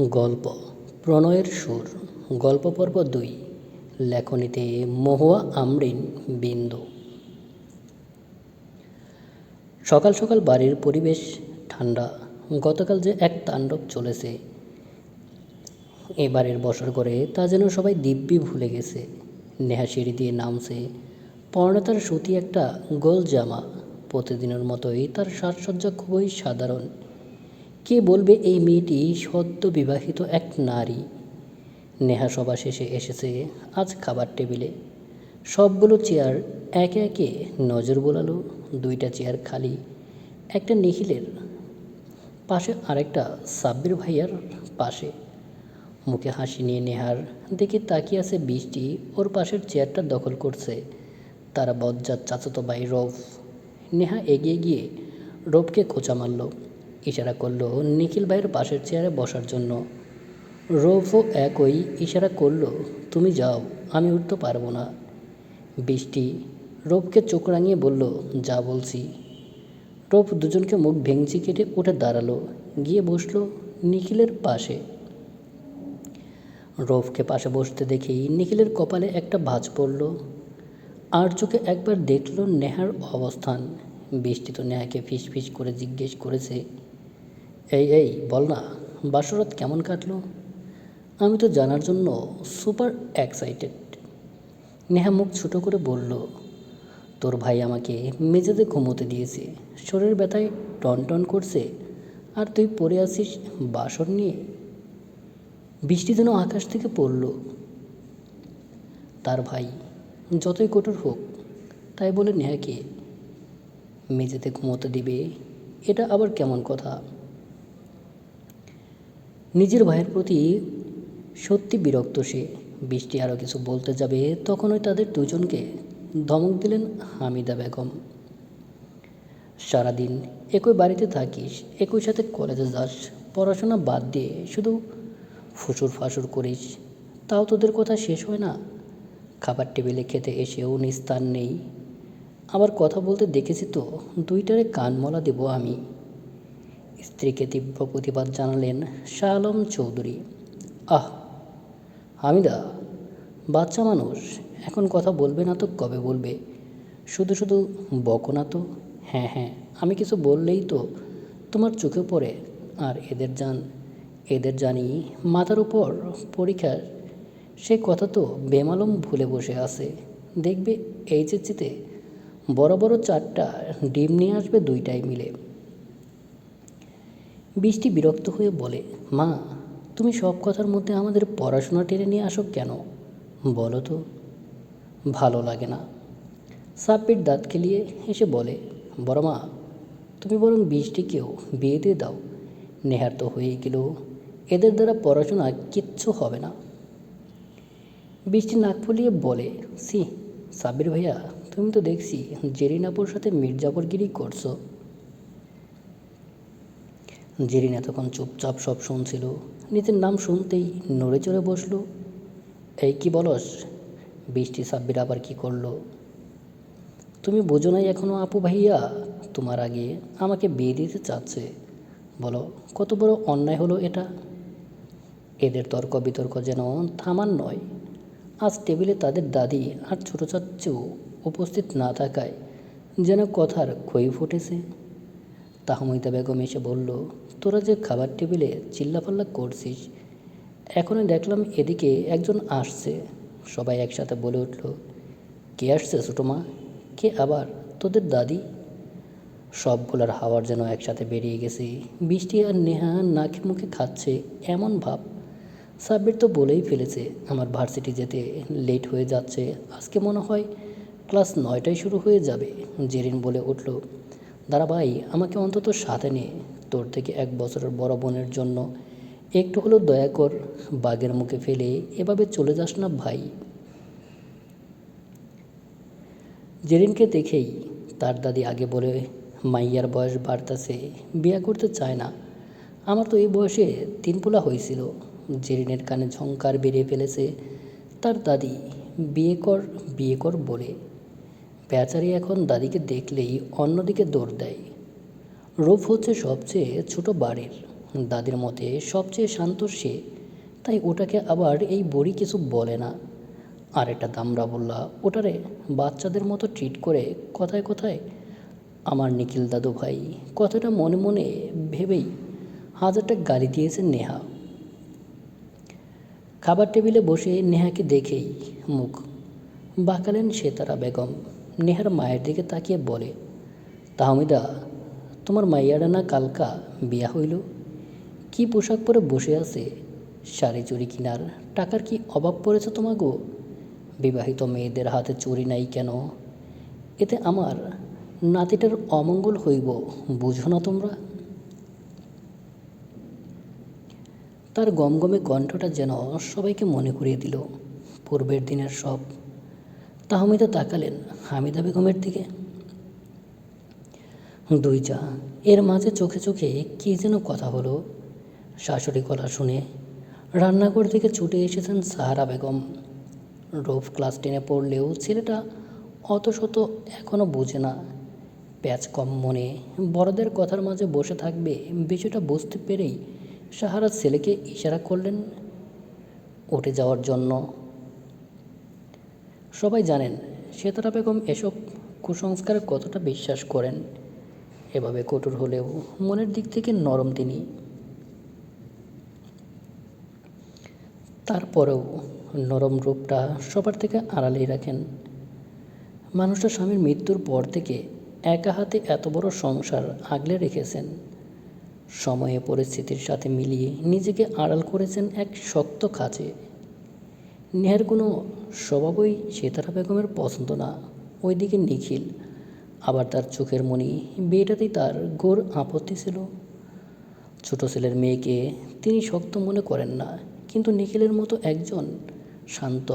গল্প, প্রণয়ের সুর, গল্প পর্ব দুই, লেখনীতে মহুয়া আমরিন বিন্দু। সকাল সকাল বাড়ির পরিবেশ ঠান্ডা, গতকাল যে এক তাণ্ডব চলেছে, এবারের বছর করে তা যেন সবাই দিব্যি ভুলে গেছে। নেহা সিঁড়ি দিয়ে নামছে পরনে তার সুতি একটা গোল জামা প্রতিদিনের মতোই তার সাজসজ্জা খুবই সাধারণ। কে বলবে এই মেয়েটি সদ্য বিবাহিত এক নারী? নেহা সভা শেষে এসেছে, আজ খাবার টেবিলে। সবগুলো চেয়ার একে একে নজর বোলালো, দুইটা চেয়ার খালি, একটা নিখিলের পাশে আরেকটা সাব্বির ভাইয়ার পাশে। মুখে হাসি নিয়ে নেহার দেখে তাকিয়ে আছে বৃষ্টি, ওর পাশের চেয়ারটা দখল করছে, তারা বজ্জাত চাচাতো ভাই রফ। নেহা এগিয়ে গিয়ে রফকে খোঁচা মারল। ইশারা করল নিখিল ভাইয়ের পাশের চেয়ারে বসার জন্য। রৌফও একই ইশারা করল, তুমি যাও, আমি উঠতে পারব না। বৃষ্টি রৌফকে চোখ রাঙিয়ে বলল, যা বলছি। রৌফ দুজনকে মুখ ভেঙচি কেটে উঠে দাঁড়াল, গিয়ে বসল নিখিলের পাশে। রৌফকে পাশে বসতে দেখেই নিখিলের কপালে একটা ভাঁজ পড়ল। আর চোখে একবার দেখল নেহার অবস্থান। বৃষ্টি তো নেহাকে ফিস ফিস করে জিজ্ঞেস করেছে এই এই, বল না বাসরাত কেমন কাটলো? আমি তো জানার জন্য সুপার এক্সাইটেড নেহা মুখ ছোটো করে বলল, তোর ভাই আমাকে মেঝেতে ঘুমোতে দিয়েছে, শরীর ব্যথায় টন টন করছে, আর তুই পড়ে আসিস বাসর নিয়ে? বৃষ্টি যেন আকাশ থেকে পড়ল। তার ভাই, যতই কঠোর হোক, তাই বলে নেহাকে মেঝেতে ঘুমোতে দিবে, এটা আবার কেমন কথা? নিজের ভাইয়ের প্রতি সত্যি বিরক্ত সে। বৃষ্টি আরও কিছু বলতে যাবে, তখনই তাদের দুজনকে ধমক দিলেন হামিদা বেগম। সারাদিন একই বাড়িতে থাকিস, একই সাথে কলেজে যাস, পড়াশোনা বাদ দিয়ে শুধু ফুসুর ফাসুর করিস। তাও তোদের কথা শেষ হয় না? খাবার টেবিলে খেতে এসেও নিস্তার নেই। আবার কথা বলতে দেখেছি তো, দুইটারে কানমলা দেবো আমি। স্ত্রীকে তীব্র প্রতিবাদ জানালেন শাহ আলম চৌধুরী। আহ, হামিদা, বাচ্চা মানুষ, এখন কথা বলবে না তো কবে বলবে? শুধু শুধু বকো না তো। হ্যাঁ হ্যাঁ আমি কিছু বললেই তো তোমার চোখে পড়ে। আর এদের জান, এদের জানি মাথার উপর পরীক্ষার সে কথা তো বেমালম ভুলে বসে আছে। দেখবে এইচএসিতে বড় বড় চারটা ডিম নিয়ে আসবে দুইটাই মিলে। বৃষ্টি বিরক্ত হয়ে বলে, মা, তুমি সব কথার মধ্যে আমাদের পড়াশোনা টেনে নিয়ে আসো কেন? বলো তো। ভালো লাগে না। সাব্বির দাঁত খেলিয়ে হেসে বলে, বড় মা, তুমি বরং বৃষ্টিকেও বিয়ে দিয়ে দাও। নেহার তো হয়ে গেল, এদের দ্বারা পড়াশোনা কিচ্ছু হবে না। বৃষ্টি নাক ফুলিয়ে বলে সি সাব্বির ভাইয়া, তুমি তো দেখছি জেরিনাপুর সাথে মির্জাপুরগিরি করছ। জেরিন এতক্ষণ চুপচাপ সব শুনছিল। নিজের নাম শুনতেই নড়ে চড়ে বসল। এই কি বলস? বৃষ্টি সাব্বির আবার কি করল? তুমি বোঝো নাই এখনও আপু ভাইয়া, তোমার আগে আমাকে বিয়ে দিতে চাচ্ছে। বলো, কত বড় অন্যায় হলো এটা? এদের তর্ক বিতর্ক যেন থামার নয়। আজ টেবিলে তাদের দাদি আর ছোটো চাচ্চু উপস্থিত না থাকায় যেন কথার খই ফুটেছে তাহমিদা বেগম এসে বলল তোরা যে খাবার টেবিলে চিল্লাপাল্লা করছিস, এখনই দেখলাম এদিকে একজন আসছে। সবাই একসাথে বলে উঠল, কে আসছে ছোটো মা? কে আবার? তোদের দাদি? সবগুলার হাওয়ার যেন একসাথে বেরিয়ে গেছে। বৃষ্টি আর নেহা নাকে মুখে খাচ্ছে এমন ভাব। সাব্বির তো বলেই ফেলেছে, আমার ভার্সিটি যেতে লেট হয়ে যাচ্ছে। আজকে মনে হয় ক্লাস নয়টায় শুরু হয়ে যাবে। জেরিন বলে উঠল দাঁড়া ভাই আমাকে অন্তত সাথে নে। তোর থেকে এক বছরের বড় বোনের জন্য একটু হলেও দয়া কর, বাঘের মুখে ফেলে এভাবে চলে যাস না ভাই। জেরিনকে দেখেই তার দাদি আগে বলে, মাইয়ার বয়স বাড়তাছে, বিয়া করতে চায় না। আমার তো এই বয়সে তিন পোলা হয়েছিল। জেরিনের কানে ঝঙ্কার বেরিয়ে ফেলেছে তার দাদি। বিয়ে কর বিয়ে কর বলে। বেচারি এখন দাদিকে দেখলেই অন্যদিকে দৌড় দেয়। রূপ হচ্ছে সবচেয়ে ছোট বাড়ির। দাদির মতে সবচেয়ে শান্ত সে, তাই ওটাকে আবার এই বড়ি কিছু বলে না। আর একটা দামরা বললা, ওটারে বাচ্চাদের মতো ট্রিট করে কথায় কথায়, আমার নিখিল দাদু ভাই, কথাটা মনে মনে ভেবেই হাজারটা গালি দিয়েছে নেহা। খাবার টেবিলে বসে নেহাকে দেখেই মুখ বাঁকালেন সেতারা বেগম। নেহার মায়ের দিকে তাকিয়ে বলে, তাহমিদা, তোমার মাইয়ারা না কালকা বিয়া হইল। কি পোশাক পরে বসে আছে? শাড়ি চুরি কিনার টাকার কি অভাব পড়েছে তোমাগো? বিবাহিত মেয়েদের হাতে চুরি নাই কেন? এতে আমার নাতিটার অমঙ্গল হইব, বুঝো না তোমরা? তার গমগমে কণ্ঠটা যেন সবাইকে মনে করিয়ে দিল। পূর্বের দিনের সব তাহমিদা তাকালেন হামিদা বেগমের দিকে। দুই চা, এর মাঝে চোখে চোখে কী যেন কথা হলো। শাশুড়ি গলা শুনে রান্নাঘর থেকে ছুটে এসেছেন সাহারা বেগম। রোফ ক্লাস টেনে পড়লেও ছেলেটা অত শত এখনও বোঝে না। প্যাচ কম মনে বড়দের কথার মাঝে বসে থাকবে বিষয়টা বুঝতে পেরেই সাহারা ছেলেকে ইশারা করলেন উঠে যাওয়ার জন্য। সবাই জানেন সেতারা বেগম এসব কুসংস্কারে কতটা বিশ্বাস করেন? এভাবে কঠোর হলেও মনের দিক থেকে নরম তিনি। তারপরেও নরম রূপটা সবার থেকে আড়ালেই রাখেন। মানুষটা স্বামীর মৃত্যুর পর থেকে একা হাতে এত বড় সংসার আগলে রেখেছেন। সময়ে পরিস্থিতির সাথে মিলিয়ে নিজেকে আড়াল করেছেন এক শক্ত খাঁচে নেহার কোনো স্বভাবই সেতারা বেগমের পছন্দ না। ওইদিকে নিখিল, আবার তার চোখের মনি বিয়েটাতেই তার ঘোর আপত্তি ছিল। ছোট ছেলের মেয়েকে তিনি শক্ত মনে করেন না, কিন্তু নিখিলের মতো একজন শান্ত,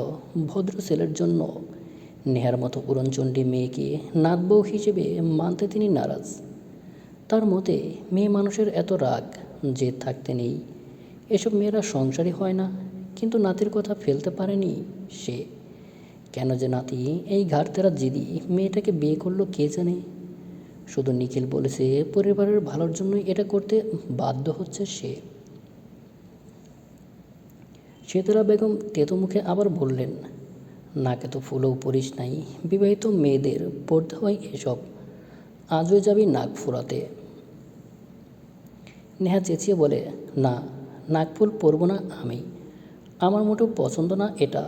ভদ্র ছেলের জন্য নেহার মতো পুরনচণ্ডী মেয়েকে নাতবউ হিসেবে মানতে তিনি নারাজ। তার মতে, মেয়ে মানুষের এত রাগ যে থাকতে নেই, এসব মেয়েরা সংসারই হয় না। কিন্তু নাতির কথা ফেলতে পারেনি সে। কেন যে নাতি এই ঘাটতেরা জিদি মেয়েটাকে বিয়ে করল কে জানে? শুধু নিখিল বলেছে পরিবারের ভালোর জন্যই এটা করতে বাধ্য হচ্ছে সে। শীতলা বেগম তেতো মুখে আবার বললেন, নাকে তো ফুলও পরিস নাই, বিবাহিত মেয়েদের পড়তে হয় এসব। আজও যাবি নাক ফুরাতে নেহা চেঁচিয়ে বলে, না নাকফুল পরব না আমি। আমার মোটেও পছন্দ না এটা।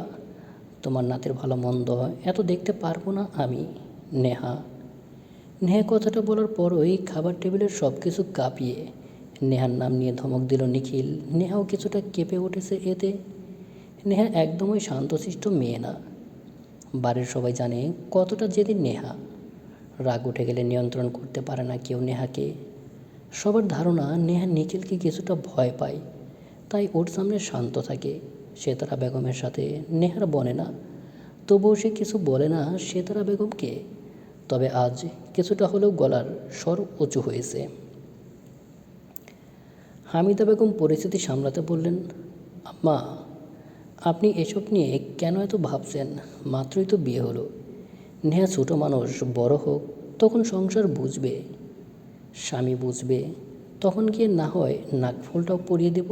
তোমার নাতের ভালো মন্দ এত দেখতে পারব না আমি, নেহা। নেহা কথাটা বলার পরই খাবার টেবিলের সব কিছু কাঁপিয়ে নেহার নাম নিয়ে ধমক দিল নিখিল। নেহাও কিছুটা কেঁপে উঠেছে এতে। নেহা একদমই শান্তশিষ্ট মেয়ে না। বাড়ির সবাই জানে কতটা যেদিন নেহা। রাগ উঠে গেলে নিয়ন্ত্রণ করতে পারে না কেউ নেহাকে। সবার ধারণা, নেহা নিখিলকে কিছুটা ভয় পায়, তাই ওর সামনে শান্ত থাকে। সেতারা বেগমের সাথে নেহার বনে না। তবুও সে কিছু বলে না সেতারা বেগমকে। তবে আজ কিছুটা হলেও গলার স্বর উঁচু হয়েছে। হামিদা বেগম পরিস্থিতি সামলাতে বললেন, আম্মা, আপনি এসব নিয়ে কেন এত ভাবছেন? মাত্রই তো বিয়ে হলো। নেহা ছোটো মানুষ, বড় হোক, তখন সংসার বুঝবে। স্বামী বুঝবে, তখন গিয়ে না হয় নাকফুলটাও পরিয়ে দেব।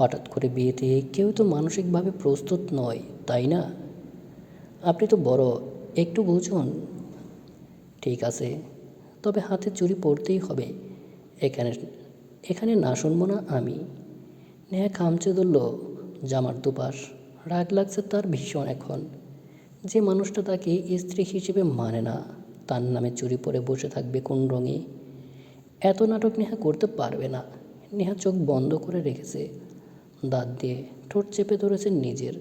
হঠাৎ করে বিয়েতে কেউ তো মানসিকভাবে প্রস্তুত নয়, তাই না? আপনি তো বড়, একটু বুঝুন। ঠিক আছে, তবে হাতে চুরি পড়তেই হবে। এখানে এখানে না শুনব না আমি। নেহা খামচে ধরল জামার দুপাশ। রাগ লাগছে তার ভীষণ এখন। যে মানুষটা তাকে স্ত্রী হিসেবে মানে না, তার নামে চুরি পরে বসে থাকবে কোন রঙে? এত নাটক নেহা করতে পারবে না। নেহা চোখ বন্ধ করে রেখেছে। দাঁত দিয়ে ঠোঁট চেপে ধরেছে নিজের।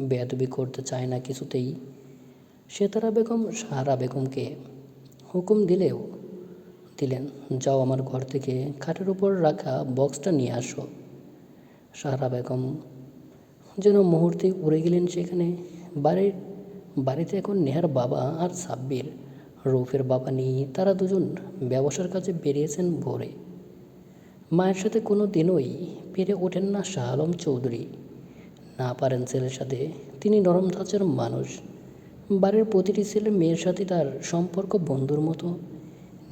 বেয়াদবি করতে চায় না কিছুতেই। সেতারা বেগম সাহারা বেগমকে হুকুম দিলেও দিলেন, যাও আমার ঘর থেকে খাটের উপর রাখা বক্সটা নিয়ে আসো। সারা বেগম যেন মুহূর্তে উড়ে গেলেন সেখানে। বাড়ির, বাড়িতে এখন নেহার বাবা আর সাব্বির। রৌফের বাবা নিয়ে তারা দুজন ব্যবসার কাজে বেরিয়েছেন ভোরে। মায়ের সাথে কোনো দিনই পেরে ওঠেন না শাহ আলম চৌধুরী। না পারেন ছেলের সাথে, তিনি নরম ধাঁচের মানুষ। বাড়ির প্রতিটি ছেলে মেয়ের সাথে তার সম্পর্ক বন্ধুর মতো।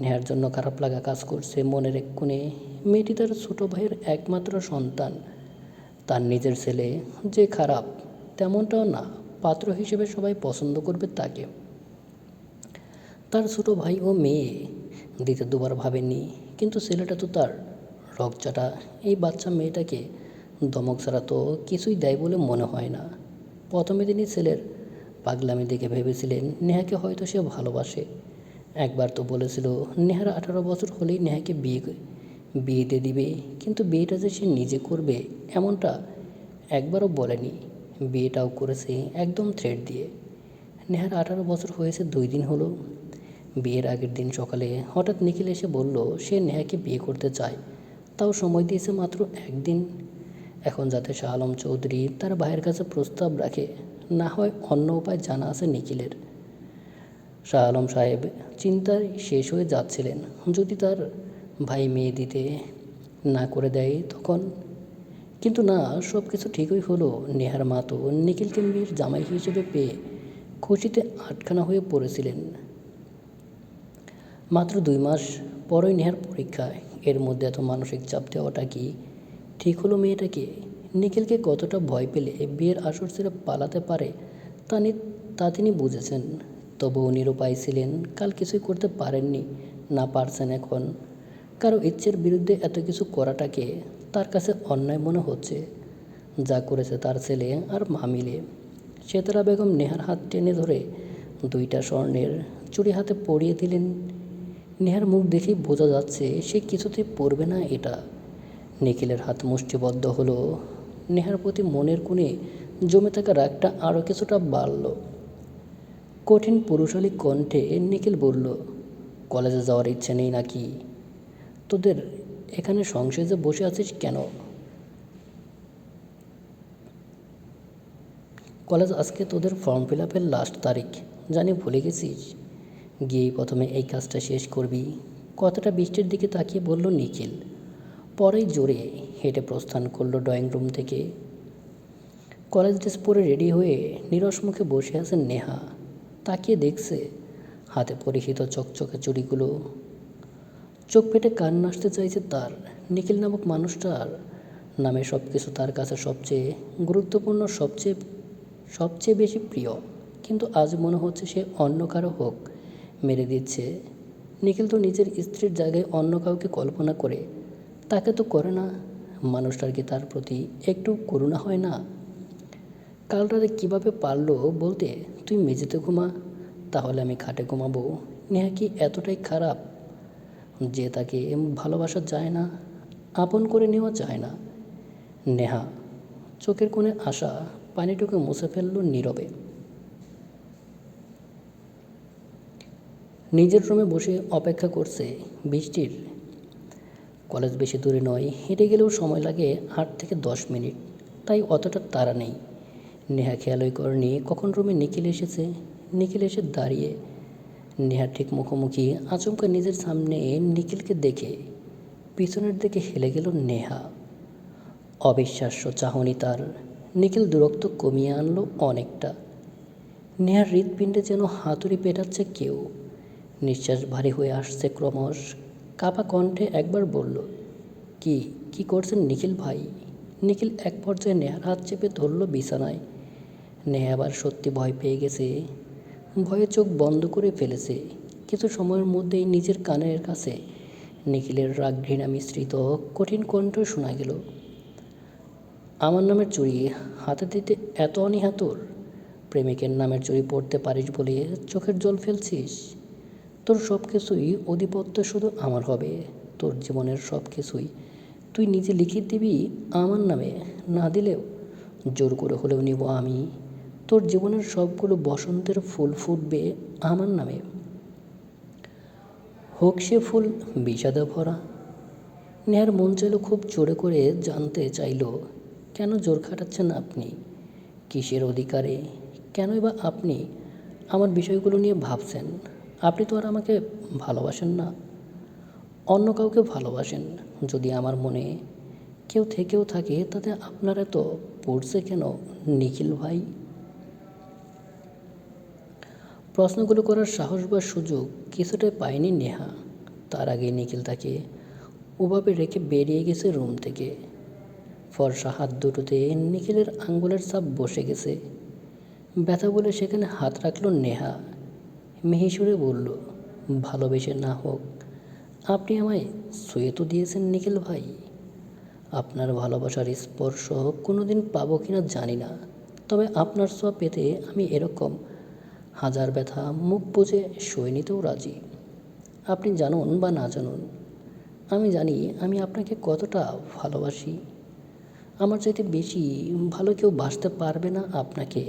নেহার জন্য খারাপ লাগা কাজ করছে মনের এক কোণে। মেয়েটি তার ছোটো ভাইয়ের একমাত্র সন্তান। তার নিজের ছেলে যে খারাপ, তেমনটাও না, পাত্র হিসেবে সবাই পছন্দ করবে তাকে। তার ছোটো ভাই ও মেয়ে, দিতে দুবার ভাবেনি কিন্তু ছেলেটা তো তার রকচাটা এই বাচ্চা মেয়েটাকে দমক ছাড়া তো কিছুই দেয় বলে মনে হয় না। প্রথমে তিনি ছেলের পাগলামি দেখে ভেবেছিলেন নেহাকে হয়তো সে ভালোবাসে। একবার তো বলেছিল, নেহার আঠারো বছর হলেই নেহাকে বিয়ে বিয়েতে দিবে, কিন্তু বিয়েটা যে সে নিজে করবে এমনটা একবারও বলেনি। বিয়েটাও করেছে একদম থ্রেড দিয়ে। নেহার আঠারো বছর হয়েছে, দুই দিন হলো। বিয়ের আগের দিন সকালে হঠাৎ নিখিল এসে বলল, সে নেহাকে বিয়ে করতে চায়। তাও সময় দিয়েছে মাত্র একদিন। এখন যাতে শাহ আলম চৌধুরী তার ভাইয়ের কাছে প্রস্তাব রাখে, না হয় অন্য উপায় জানা আছে নিখিলের। শাহ আলম সাহেব চিন্তায় শেষ হয়ে যাচ্ছিলেন। যদি তার ভাই মেয়ে দিতে না করে দেয় তখন? কিন্তু না সব কিছু ঠিকই হলো। নেহার মা তো নিখিলকে মেয়ের জামাই হিসেবে পেয়ে খুশিতে আটখানা হয়ে পড়েছিলেন। মাত্র দুই মাস পরই নেহার পরীক্ষা এর মধ্যে এত মানসিক চাপ দেওয়াটা কি ঠিক হলো মেয়েটাকে? নিখিলকে কতটা ভয় পেলে বিয়ের আসর ছেড়ে পালাতে পারে তা নি, তা তিনি বুঝেছেন। তবু তবুও নিরুপায় ছিলেন, কাল কিছুই করতে পারেননি, না পারছেন এখন। কারও ইচ্ছের বিরুদ্ধে এত কিছু করাটাকে তার কাছে অন্যায় মনে হচ্ছে। যা করেছে তার ছেলে আর মা মিলে। সেতারা বেগম নেহার হাত টেনে ধরে দুইটা স্বর্ণের চুড়ি হাতে পরিয়ে দিলেন। নেহার মুখ দেখেই বোঝা যাচ্ছে সে কিছুতে পড়বে না এটা। নিখিলের হাত মুষ্টিবদ্ধ হলো। নেহার প্রতি মনের কোণে জমে থাকা রাগটা আরও কিছুটা বাড়ল। কঠিন পুরুষালী কণ্ঠে নিখিল বলল, কলেজে যাওয়ার ইচ্ছে নেই নাকি? তোদের এখানে সংসেজে বসে আছিস কেন? কলেজ আজকে তোদের ফর্ম ফিল আপের লাস্ট তারিখ, জানি ভুলে গেছিস? গিয়েই প্রথমে এই কাজটা শেষ করবি। কথাটা বৃষ্টির দিকে তাকিয়ে বলল, নিখিল। পরেই জোরে হেঁটে প্রস্থান করল ড্রয়িং রুম থেকে। কলেজ ড্রেস পরে রেডি হয়ে নিরস মুখে বসে আছেন নেহা। তাকিয়ে দেখছে হাতে পরিহিত চকচকে চুড়িগুলো। চোখ পেটে কান্না আসতে চাইছে তার। নিখিল নামক মানুষটার নামে সব কিছু তার কাছে সবচেয়ে গুরুত্বপূর্ণ, সবচেয়ে সবচেয়ে বেশি প্রিয়। কিন্তু আজ মনে হচ্ছে সে অন্য কারও হোক। মেরে দিচ্ছে। নিখিল তো নিজের স্ত্রীর জায়গায় অন্য কাউকে কল্পনা করে। তাকে তো করে না। মানুষটার কি তার প্রতি একটু করুণা হয় না? কাল রাতে কীভাবে পারল বলতে, তুই মেঝেতে ঘুমা, তাহলে আমি খাটে ঘুমাবো। নেহা কি এতটাই খারাপ যে তাকে ভালোবাসা যায় না, আপন করে নেওয়া যায় না। নেহা চোখের কোণে আসা পানিটুকু মুছে ফেলল নীরবে। নিজের রুমে বসে অপেক্ষা করছে বৃষ্টির। কলেজ বেশি দূরে নয়, হেঁটে গেলেও সময় লাগে আট থেকে দশ মিনিট। তাই অতটা তাড়া নেই। নেহা খেয়ালই করেনি কখন রুমে নিখিল এসেছে? নিখিল এসে দাঁড়িয়ে। নেহা ঠিক মুখোমুখি আচমকা নিজের সামনে নিখিলকে দেখে। পিছনের দিকে হেলে গেল নেহা। অবিশ্বাস্য চাহনি তার। নিখিল দূরত্ব কমিয়ে আনলো অনেকটা। নেহার হৃৎপিণ্ডে যেন হাতুড়ি পেটাচ্ছে কেউ। নিঃশ্বাস ভারী হয়ে আসছে ক্রমশ। কাপা কণ্ঠে একবার বলল, কি কি করছেন নিখিল ভাই? নিখিল এক পর্যায়ে নেহার হাত চেপে ধরল বিছানায়। নেহা আবার সত্যি ভয় পেয়ে গেছে। ভয়ে চোখ বন্ধ করে ফেলেছে। কিছু সময়ের মধ্যেই নিজের কানের কাছে নিখিলের রাগ ঘৃণা মিশ্রিত কঠিন কণ্ঠ শোনা গেল, আমার নামের চুরি, হাতে দিতে এত অনীহাতুর প্রেমিকের নামের চুরি পড়তে পারিস বলে চোখের জল ফেলছিস? তোর সব কিছুই অধিপত্য শুধু আমার হবে। তোর জীবনের সব কিছুই তুই নিজে লিখে দিবি আমার নামে, না দিলেও জোর করে হলেও নিব আমি। তোর জীবনের সবগুলো বসন্তের ফুল ফুটবে আমার নামে। হোক সে ফুল বিষাদে ভরা, নেহার মন চাইল খুব জোরে করে জানতে চাইল, কেন জোর খাটাচ্ছেন আপনি? কিসের অধিকারে? কেনই বা আপনি আমার বিষয়গুলো নিয়ে ভাবছেন? আপনি তো আর আমাকে ভালোবাসেন না। অন্য কাউকে ভালোবাসেন। যদি আমার মনে কেউ থেকেও থাকে, তাতে আপনার এত পড়ছে কেন, নিখিল ভাই? প্রশ্নগুলো করার সাহস বা সুযোগ কিছুটাই পায়নি নেহা। তার আগে নিখিল তাকে ওভাবে রেখে বেরিয়ে গেছে রুম থেকে। ফর্সা হাত দুটোতে নিখিলের আঙ্গুলের চাপ বসে গেছে। ব্যথা বলে সেখানে হাত রাখল নেহা। মিহিসুরে বলল, ভালোবেসে না হোক, আপনি আমায় শুয়ে তো দিয়েছেন নিখিল ভাই। আপনার ভালোবাসার স্পর্শ কোনো দিন পাবো কিনা জানি না, তবে আপনার ছোঁয়া পেতে আমি এরকম হাজার ব্যথা মুখ বুঝে সয়ে নিতেও রাজি। আপনি জানুন বা না জানুন, আমি জানি আমি আপনাকে কতটা ভালোবাসি। আমার চাইতে বেশি ভালো কেউ বাসতে পারবে না আপনাকে,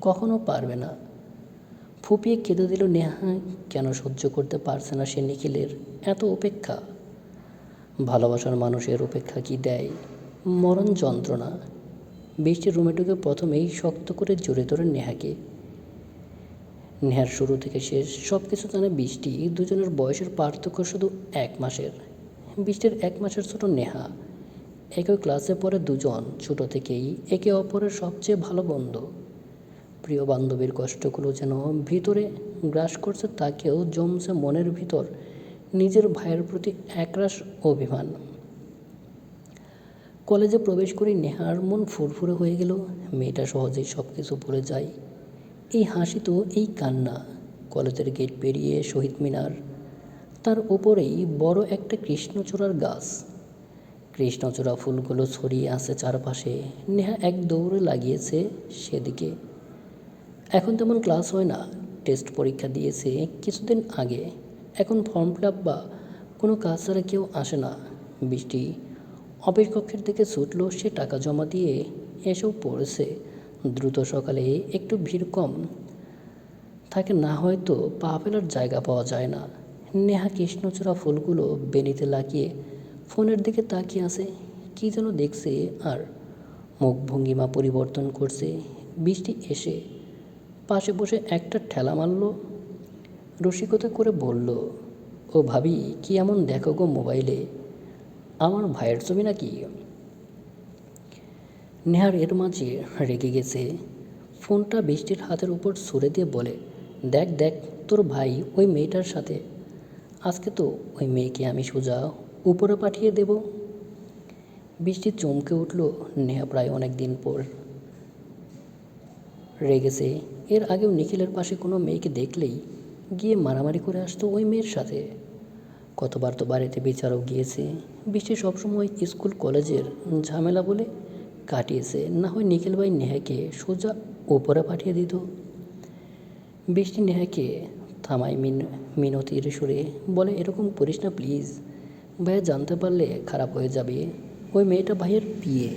কখনো পারবে না। ফুপিয়ে কেঁদে দিল নেহা, কেন সহ্য করতে পারছে না সে নিখিলের? এত উপেক্ষা ভালোবাসার মানুষের উপেক্ষা কি দেয়? মরণ যন্ত্রণা। বৃষ্টির রুমে ঢুকে প্রথমেই শক্ত করে জোরে ধরে নেহাকে। নেহার শুরু থেকে শেষ সব কিছু জানে বৃষ্টি, দুজনের বয়সের পার্থক্য শুধু এক মাসের। বৃষ্টির এক মাসের ছোট নেহা। একই ক্লাসে পড়ে দুজন, ছোট থেকেই একে অপরের সবচেয়ে ভালো বন্ধু। প্রিয় বান্ধবীর কষ্টগুলো যেন ভিতরে গ্রাস করছে, তাকেও জমছে মনের ভিতর। নিজের ভাইয়ের প্রতি একরাশ অভিমান। কলেজে প্রবেশ করে নেহার মন ফুরফুরে হয়ে গেল। মেয়েটা সহজেই সব কিছু ভুলে যায়। এই হাসি তো, এই কান্না। কলেজের গেট পেরিয়ে শহীদ মিনার। তার উপরেই বড় একটা কৃষ্ণচূড়ার গাছ। কৃষ্ণচূড়া ফুলগুলো ছড়িয়ে আছে চারপাশে। নেহা এক দৌড়ে লাগিয়েছে সেদিকে। এখন তেমন ক্লাস হয় না। টেস্ট পরীক্ষা দিয়েছে কিছুদিন আগে। এখন ফর্ম ফিল আপ বা কোনো কাজ ছাড়া কেউ আসে না। বৃষ্টি অফিস কক্ষের দিকে ছুটলো, সে টাকা জমা দিয়ে এসেও পড়েছে। দ্রুত সকালে একটু ভিড় কম। থাকে না হয়তো পা ফেলার জায়গা পাওয়া যায় না। নেহা কৃষ্ণচূড়া ফুলগুলো বেনিতে লাগিয়ে ফোনের দিকে তাকিয়ে আছে। কী যেন দেখছে আর মুখ ভঙ্গিমা পরিবর্তন করছে। বৃষ্টি এসে পাশে বসে একটা ঠেলা মারল, রসিকতা করে বলল, ও ভাবি, কি এমন দেখো গো মোবাইলে? আমার ভাইয়ের ছবি নাকি? নেহার এর মাঝে রেগে গেছে। ফোনটা বৃষ্টির হাতের উপর সরে দিয়ে বলে, দেখ দেখ, তোর ভাই ওই মেয়েটার সাথে। আজকে তো ওই মেয়েকে আমি সোজা উপরে পাঠিয়ে দেব। বৃষ্টি চমকে উঠল নেহা প্রায় অনেক দিন পর। রেগেছে। এর আগেও নিখিলের পাশে কোনো মেয়েকে দেখলেই গিয়ে মারামারি করে আসতো ওই মেয়ের সাথে। কতবার তো বাড়িতে বিচারক গিয়েছে বৃষ্টি সবসময় স্কুল কলেজের ঝামেলা বলে কাটিয়েছে, না হয় নিখিল ভাই নেহাকে সোজা ওপরে পাঠিয়ে দিত। বৃষ্টি নেহাকে থামায় মিন মিনতির সুরে, বলে, এরকম করিস না প্লিজ, ভাইয়া জানতে পারলে খারাপ হয়ে যাবে, ওই মেয়েটা ভাইয়ের বিয়ে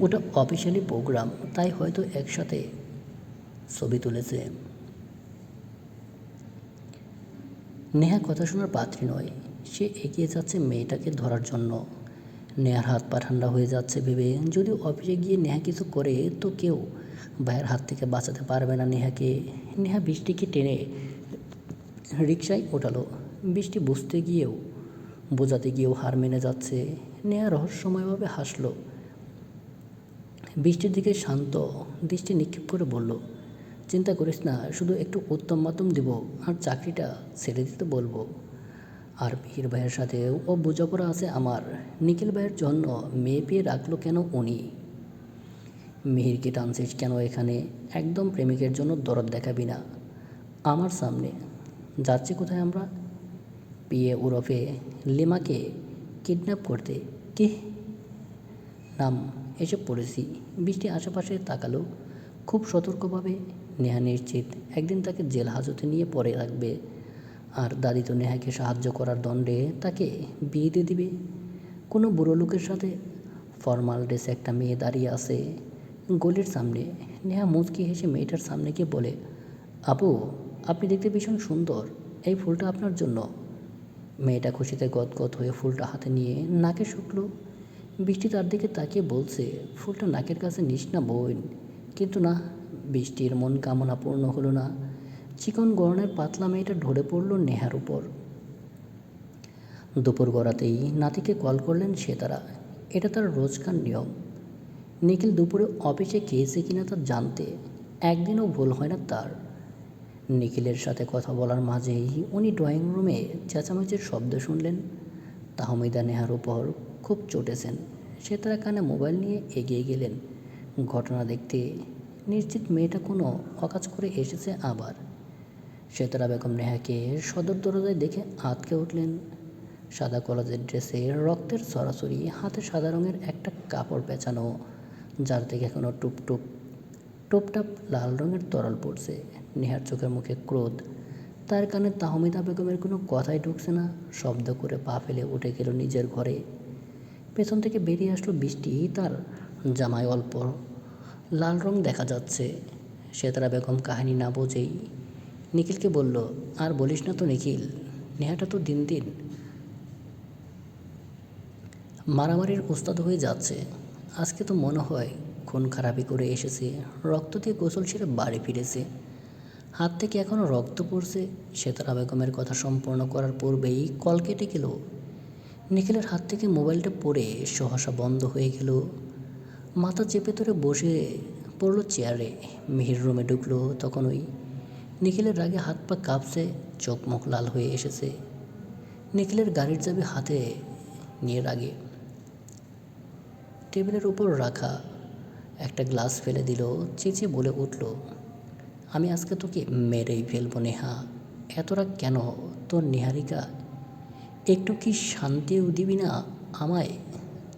ওটা অফিসিয়ালি প্রোগ্রাম তাই হয়তো একসাথে ছবি তুলেছে। নেহা কথা শোনার পাত্রী নয়, সে এগিয়ে যাচ্ছে মেয়েটাকে ধরার জন্য। নেহার হাত পা ঠান্ডা হয়ে যাচ্ছে ভেবে যদি অফিসে গিয়ে নেহা কিছু করে তো কেউ ভাইয়ের হাত থেকে বাঁচাতে পারবে না নেহাকে। নেহা বৃষ্টিকে টেনে রিক্সায় ওঠালো। বৃষ্টি বুঝতে গিয়েও, বোঝাতে গিয়েও হার মেনে যাচ্ছে। নেহা রহস্যময়ভাবে হাসলো। বৃষ্টির দিকে শান্ত দৃষ্টি নিক্ষেপ করে বলল চিন্তা করিস না, শুধু একটু উত্তম মাতম দিব, আর চাকরিটা ছেড়ে দিতে বলব। আর মিহির ভাইয়ের সাথেও ও বোঝাপড়া আছে আমার। নিখিল ভাইয়ের জন্য মেয়ে পেয়ে রাখল কেন উনি? মিহিরকে টানছিস কেন এখানে? একদম প্রেমিকের জন্য দরদ দেখাবি না। আমার সামনে। যাচ্ছি কোথায় আমরা? পিয়ে ওরফে লিমাকে কিডন্যাপ করতে। কি? নাম এসে পড়েছি। বৃষ্টি আশেপাশে তাকালো। খুব সতর্কভাবে নেহা নিশ্চিত। একদিন তাকে জেল হাজতে নিয়ে পড়ে রাখবে আর দাদি তো নেহাকে সাহায্য করার দণ্ডে তাকে বিয়ে দিয়ে দিবে। কোনো বুড়ো লোকের সাথে ফর্মাল ড্রেসে একটা মেয়ে দাঁড়িয়ে আছে গলির সামনে। নেহা মুচকি হেসে মেয়েটার সামনে গিয়ে বলে, আপু, আপনি দেখতে ভীষণ সুন্দর। এই ফুলটা আপনার জন্য। মেয়েটা খুশিতে গদগদ হয়ে ফুলটা হাতে নিয়ে নাকে শুকলো। বৃষ্টি তার দিকে তাকিয়ে বলছে, ফুলটা নাকের কাছে নিস না বোন। কিন্তু না বৃষ্টির মন কামনা পূর্ণ হলো না। চিকন গরনের পাতলা মেয়েটা ঢলে পড়ল নেহার উপর। দুপুর গড়াতেই নাতিকে কল করলেন সে তারা। এটা তার রোজকার নিয়ম। নিখিল দুপুরে অফিসে খেয়েছে কিনা তা জানতে একদিনও ভুল হয় না তার। নিখিলের সাথে কথা বলার মাঝেই উনি ড্রয়িং রুমে চেঁচামেচির শব্দ শুনলেন। তাহমিদা নেহার উপর খুব চটেছেন। সে তারা কানে মোবাইল নিয়ে এগিয়ে গেলেন। ঘটনা দেখতে নিশ্চিত মেয়েটা কোনো অকাজ করে এসেছে আবার। সেতারা বেগম নেহাকে সদর দরজায় দেখে আতকে উঠলেন। সাদা কলেজের ড্রেসে রক্তের সরাসরি হাতে সাদা রঙের একটা কাপড় পেঁচানো, যার থেকে এখনও টুপটুপ টুপটাপ লাল রঙের তরল পড়ছে। নেহার চোখের মুখে ক্রোধ। তার কানে তাহমিদা বেগমের কোনো কথাই ঢুকছে না, শব্দ করে পা ফেলে উঠে গেল নিজের ঘরে। পেছন থেকে বেরিয়ে আসলো বৃষ্টি, তার জামায় অল্প লাল রং দেখা যাচ্ছে। সেতারা বেগম কাহিনী না বোঝেই নিখিলকে বলল, আর বলিস না তো নিখিল, নেহাটা তো দিন দিন মারামারির উস্তাদ হয়ে যাচ্ছে। আজকে তো মনে হয় খুন খারাপি করে এসেছে, রক্ত দিয়ে গোসল সেরে বাড়ি ফিরেছে। হাত থেকে এখনও রক্ত পড়ছে। সেতারা বেগমের কথা সম্পূর্ণ করার পূর্বেই কল কেটে গেল। নিখিলের হাত থেকে মোবাইলটা পড়ে সহসা বন্ধ হয়ে গেল। মাথা চেপে ধরে বসে পড়ল চেয়ারে। মিহির রুমে ঢুকলো তখন ওই নিখিলের রাগে হাত পা কাঁপছে, চোখ মুখ লাল হয়ে এসেছে। নিখিলের গাড়ির চাবি হাতে নিয়ে রাগে। টেবিলের উপর রাখা একটা গ্লাস ফেলে দিল, চেঁচিয়ে বলে উঠল, আমি আজকে তোকে মেরেই ফেলব নেহা। এতটা কেন তোর নিহারিকা? একটু কি শান্তিও দিবি না? আমায়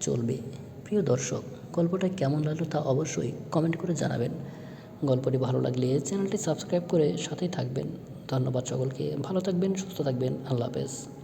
চলবে, প্রিয় দর্শক। গল্পটা কেমন লাগল তা অবশ্যই কমেন্ট করে জানাবেন। গল্পটি ভালো লাগলে চ্যানেলটি সাবস্ক্রাইব করে সাথেই থাকবেন। ধন্যবাদ সকলকে, ভালো থাকবেন, সুস্থ থাকবেন, আল্লাহ হাফেজ।